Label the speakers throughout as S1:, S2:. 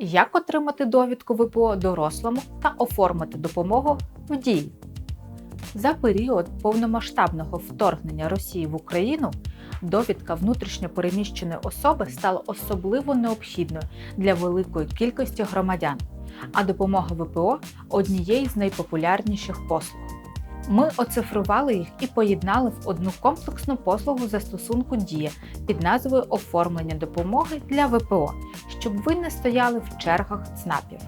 S1: Як отримати довідку ВПО дорослому та оформити допомогу в дії? За період повномасштабного вторгнення Росії в Україну довідка внутрішньопереміщеної особи стала особливо необхідною для великої кількості громадян, а допомога ВПО однією з найпопулярніших послуг. Ми оцифрували їх і поєднали в одну комплексну послугу застосунку Дія під назвою Оформлення допомоги для ВПО, щоб ви не стояли в чергах ЦНАПів.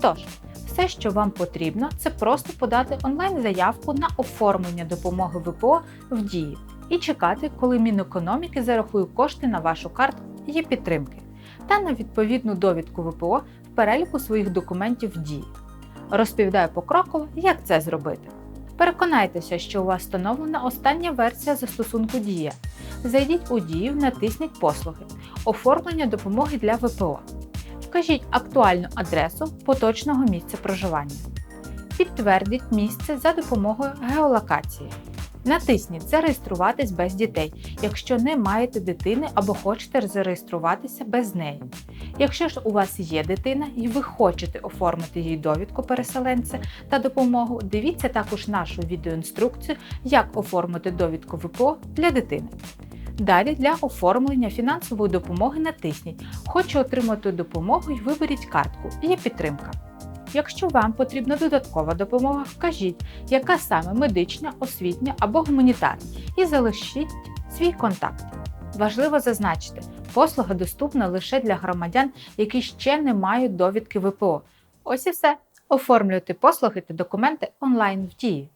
S1: Тож, все, що вам потрібно, це просто подати онлайн-заявку на оформлення допомоги ВПО в дії і чекати, коли Мінекономіки зарахує кошти на вашу карту її підтримки та на відповідну довідку ВПО в переліку своїх документів в дії. Розповідаю покроково, як це зробити. Переконайтеся, що у вас встановлена остання версія застосунку Дія. Зайдіть у Дію, натисніть Послуги, оформлення допомоги для ВПО. Вкажіть актуальну адресу поточного місця проживання. Підтвердіть місце за допомогою геолокації. Натисніть Зареєструватись без дітей, якщо не маєте дитини або хочете зареєструватися без неї. Якщо ж у вас є дитина і ви хочете оформити їй довідку переселенця та допомогу, дивіться також нашу відеоінструкцію, як оформити довідку ВПО для дитини. Далі для оформлення фінансової допомоги натисніть Хочу отримати допомогу і виберіть картку Є підтримка. Якщо вам потрібна додаткова допомога, вкажіть, яка саме медична, освітня або гуманітарна, і залишіть свій контакт. Важливо зазначити, послуга доступна лише для громадян, які ще не мають довідки ВПО. Ось і все. Оформлюйте послуги та документи онлайн в дії.